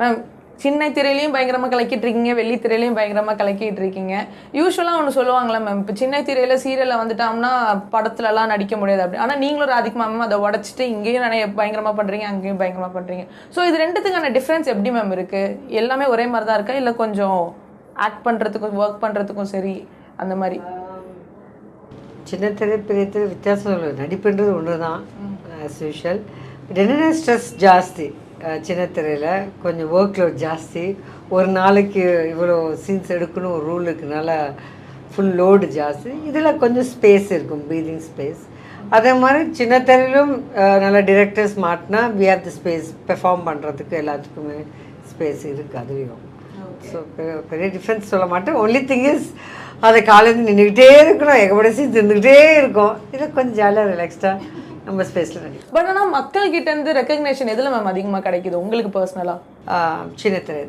Ma'am சின்ன திரையிலையும் பயங்கரமா கலக்கிட்டு இருக்கீங்க வெள்ளி திரையிலையும் பயங்கரமா கலக்கிட்டு இருக்கீங்க. யூஸ்வலா ஒன்று சொல்லுவாங்களே மேம் இப்போ சின்ன திரையில சீரியல்ல வந்துட்டோம்னா படத்துல எல்லாம் நடிக்க முடியாது அப்படி. ஆனா நீங்களும் ராதிகா மேம் அதை உடைச்சிட்டு இங்கேயும் நிறைய பயங்கரமா பண்றீங்க அங்கேயும் பயங்கரமா பண்றீங்க. ஸோ இது ரெண்டுத்துக்கான டிஃப்ரென்ஸ் எப்படி மேம் இருக்கு? எல்லாமே ஒரே மாதிரி தான் இருக்கா? இல்லை கொஞ்சம் ஆக்ட் பண்றதுக்கும் ஒர்க் பண்றதுக்கும் சரி அந்த மாதிரி? சின்ன திரை பெரிய திரை வித்தியாசம் நடிப்புன்றது ஒன்று தான் ஆஸ் யூஷுவல் என்னென்ன ஸ்ட்ரெஸ் ஜாஸ்தி. அஹ் சின்ன திரையில் கொஞ்சம் ஒர்க் லோட் ஜாஸ்தி. ஒரு நாளைக்கு இவ்வளோ சீன்ஸ் எடுக்கணும் ஒரு ரூல் இருக்கனால ஃபுல் லோடு ஜாஸ்தி. இதில் கொஞ்சம் ஸ்பேஸ் இருக்கும் ப்ரீதிங் ஸ்பேஸ் அதே மாதிரி சின்ன திரையிலும் அஹ், நல்ல டிரெக்டர்ஸ் மாட்டினா we have the space perform பண்ணுறதுக்கு எல்லாத்துக்குமே ஸ்பேஸ் இருக்குது அதுலேயும். ஸோ பெரிய டிஃப்ரென்ஸ் சொல்ல மாட்டேன். ஒன்லி திங் இஸ் அதை காலேஜ் நின்றுக்கிட்டே இருக்கணும். ஏகப்பட்ட சீன்ஸ் இருந்துக்கிட்டே இருக்கும். இதில் கொஞ்சம் ஜாலியாக ரிலாக்ஸ்டாக நம்ம ஸ்பேஸில் நடிக்கும் பட் ஆனா மக்கள் கிட்ட இருந்து ரெக்கக்னேஷன் எதுல மேம் அதிகமா கிடைக்குது? உங்களுக்கு பர்சனலா சின்ன திரை தான்